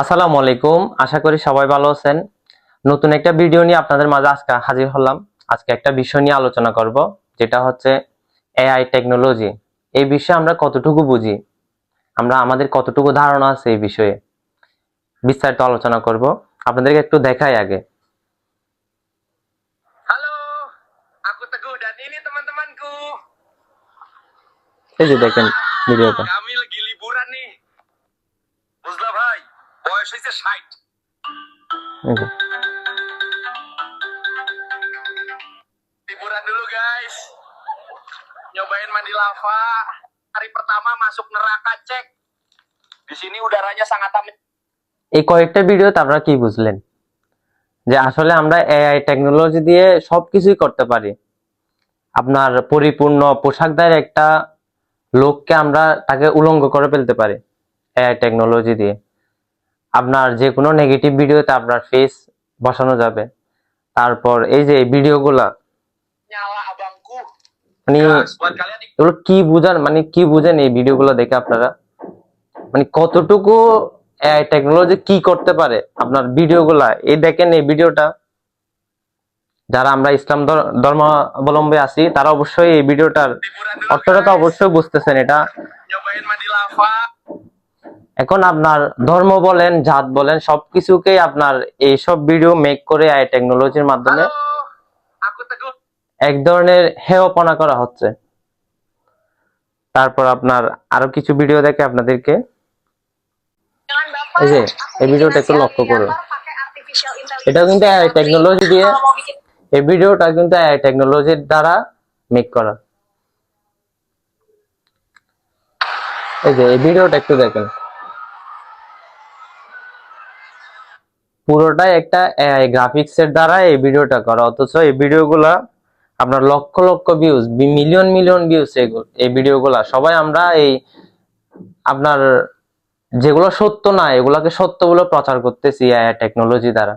আসসালামু আলাইকুম। আশা করি সবাই ভালো আছেন। নতুন একটা ভিডিও নিয়ে আপনাদের মাঝে আজকে হাজির হলাম। আজকে একটা বিষয় নিয়ে আলোচনা করব যেটা হচ্ছে এআই টেকনোলজি এই বিষয়ে আমরা কতটুকু বুঝি? আমরা আমাদের কতটুকু ধারণা আছে এই বিষয়ে? বিস্তারিত আলোচনা করব। আপনাদেরকে একটু দেখাই আগে। Halo, aku Teguh dan ini teman-temanku. এই যে দেখেন ভিডিওটা। Kami lagi liburan nih. Buzla ভাই, বয়স হয়েছে ষাট। Liburan dulu guys. Nyobain mandi lava. Hari pertama masuk neraka cek. Di sini udaranya sangat amat. এই কয়েকটা ভিডিওতে আপনারা কি বুঝলেন যে আসলে আমরা এআই টেকনোলজি দিয়ে সবকিছুই করতে পারি আপনার পরিপূর্ণ পোশাকদার একটা লোককে আমরা তাকে উলঙ্গ করে ফেলতে পারি এআই টেকনোলজি দিয়ে আপনার যে কোনো নেগেটিভ ভিডিওতে আপনার ফেস বসানো যাবে তারপর এই যে ভিডিওগুলা মানে. এগুলো কি বুঝান মানে কি বুঝেন এই ভিডিওগুলো দেখে আপনারা মানে কতটুকু টেকনোলজি কি করতে পারে আপনার ভিডিওগুলা এই দেখেন এই ভিডিওটা যারা আমরা ইসলাম ধর- ধর্মাবলম্বী আছি, তারা অবশ্যই এই ভিডিওটার অর্থটা তো অবশ্যই বুঝতেছেন এটা. এখন আপনার ধর্ম বলেন জাত বলেন সবকিছুকেই আপনার এইসব ভিডিও মেক করে আই টেকনোলজির মাধ্যমে. এক ধরনের হেয়পনা করা হচ্ছে। তারপর আপনার আরও কিছু ভিডিও দেখে আপনাদেরকে। এই যে এই ভিডিওটা একটু লক্ষ্য করুন। এটা কিন্তু আই টেকনোলজি দিয়ে এই ভিডিওটা কিন্তু আই টেকনোলজির দ্বারা মেক করা। এই যে এই ভিডিওটা একটু দেখেন। পুরোটাই একটা এআই গ্রাফিক্স এর দ্বারা এই ভিডিওটা করা। অথচ এই ভিডিওগুলা আপনার lakh lakh views million million views এগুলো এই ভিডিওগুলা সবাই আমরা এই আপনার যেগুলো সত্য না এগুলাকে সত্য বলে প্রচার করতেছি এআই টেকনোলজি দ্বারা।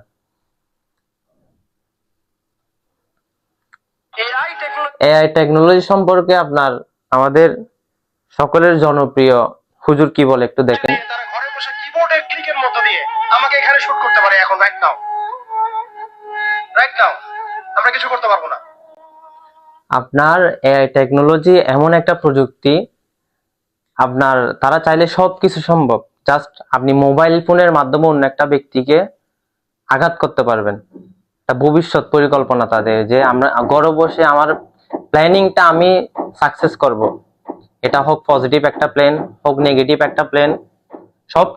এআই টেকনোলজি সম্পর্কে আপনার আমাদের সকলের জনপ্রিয়। হুজুর কি বলে একটু দেখেন। দিয়ে আমাকে এখানে শুট করতে পারে এখন রাইট নাও রাইট নাও আমরা কিছু করতে পারব না। আপনার টেকনোলজি এমন একটা প্রযুক্তি, আপনার, তারা চাইলে সবকিছু সম্ভব। জাস্ট আপনি মোবাইল ফোনের মাধ্যমে অন্য একটা ব্যক্তিকে আঘাত করতে পারবেন। তা ভবিষ্যৎ পরিকল্পনা তাদের, যে আমরা ঘরে বসে আমার প্ল্যানিংটা আমি সাকসেস করব। এটা হোক পজিটিভ একটা প্ল্যান হোক নেগেটিভ একটা প্ল্যান সব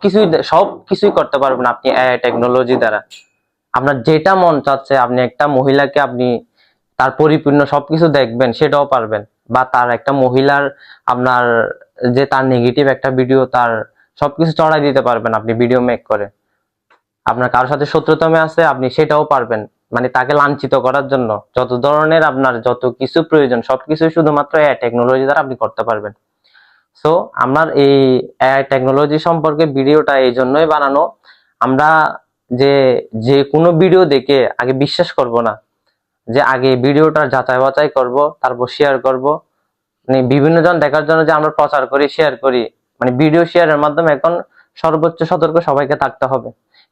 কিছুই করতে পারবেন আপনি এআই টেকনোলজি দ্বারা। আপনার যেটা মন চাচ্ছে, আপনি একটা মহিলাকে আপনি তার পরিপূর্ণ সবকিছু দেখবেন, সেটাও পারবেন। বা তার একটা মহিলার আপনার যে তার নেগেটিভ একটা ভিডিও তার সবকিছু চড়াই দিতে পারবেন আপনি ভিডিও মেক করে। আপনার কারোর সাথে শত্রুতমে আছে, আপনি সেটাও পারবেন। মানে তাকে লাঞ্ছিত করার জন্য যত ধরনের আপনার যত কিছু প্রয়োজন সবকিছু শুধুমাত্র টেকনোলজি দ্বারা আপনি করতে পারবেন। সো আমার এই এআই টেকনোলজি সম্পর্কে ভিডিওটা এই জন্যই বানানো। আমরা যে যে কোনো ভিডিও দেখে আগে বিশ্বাস করব না, যে আগে ভিডিওটা যাচাই বাছাই করব, তারপর শেয়ার করব। মানে বিভিন্ন জন দেখার জন্য যে আমরা প্রচার করি শেয়ার করি মানে ভিডিও শেয়ারের মাধ্যমে এখন সর্বোচ্চ সতর্ক সবাইকে থাকতে হবে।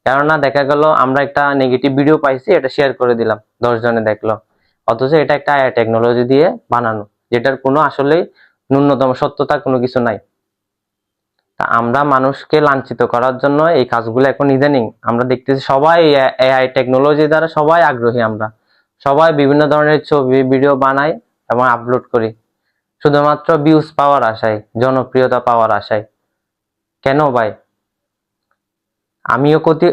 কেননা দেখা গেল, আমরা একটা নেগেটিভ ভিডিও পাইছি, এটা শেয়ার করে দিলাম দশ জনে দেখল। অথচ এটা একটা টেকনোলজি দিয়ে বানানো, যেটার কোনো আসলেই ন্যূনতম সত্যতা কোনো কিছু নাই। আমরা মানুষকে লাঞ্ছিত করার জন্য এই কাজগুলো এখন ইদানিং আমরা দেখতেছি সবাই এআই টেকনোলজি দ্বারা সবাই আগ্রহী আমরা। সবাই বিভিন্ন ধরনের ছবি ভিডিও বানাই এবং আপলোড করি। শুধুমাত্র ভিউজ পাওয়ার আশায়, জনপ্রিয়তা পাওয়ার আশায়। কেন ভাই? আমিও কতি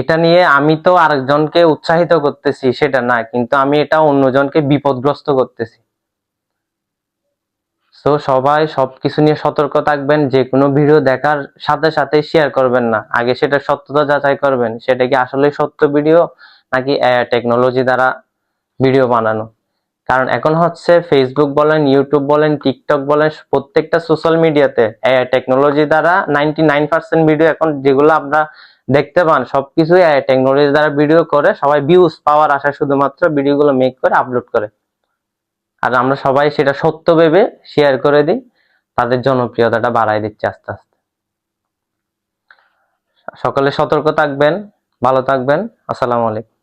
এটা নিয়ে আমি তো আরেকজনকে উৎসাহিত করতেছি, সেটা না, কিন্তু আমি এটা অন্যজনকে বিপদগ্রস্ত করতেছি। তো সবাই সবকিছু নিয়ে সতর্ক থাকবেন যে কোনো ভিডিও দেখার সাথে সাথে শেয়ার করবেন না। আগে সেটা সত্যতা যাচাই করবেন, সেটা কি আসলে সত্য ভিডিও নাকি টেকনোলজি দ্বারা ভিডিও বানানো? কারণ এখন হচ্ছে ফেসবুক বলেন ইউটিউব বলেন টিকটক বলেন, প্রত্যেকটা সোশ্যাল মিডিয়াতে টেকনোলজি দ্বারা নাইনটি নাইন পার্সেন্ট ভিডিও এখন যেগুলো আমরা দেখতে পান, সবকিছুই টেকনোলজি দ্বারা ভিডিও করে সবাই ভিউজ পাওয়ার আশায় শুধুমাত্র ভিডিওগুলো মেক করে আপলোড করে। আর আমরা সবাই সেটা সত্য ভেবে শেয়ার করে দিই, তাদের জনপ্রিয়তাটা বাড়ায় দিচ্ছে আস্তে আস্তে। সকলে সতর্ক থাকবেন, ভালো থাকবেন, আসসালামু আলাইকুম।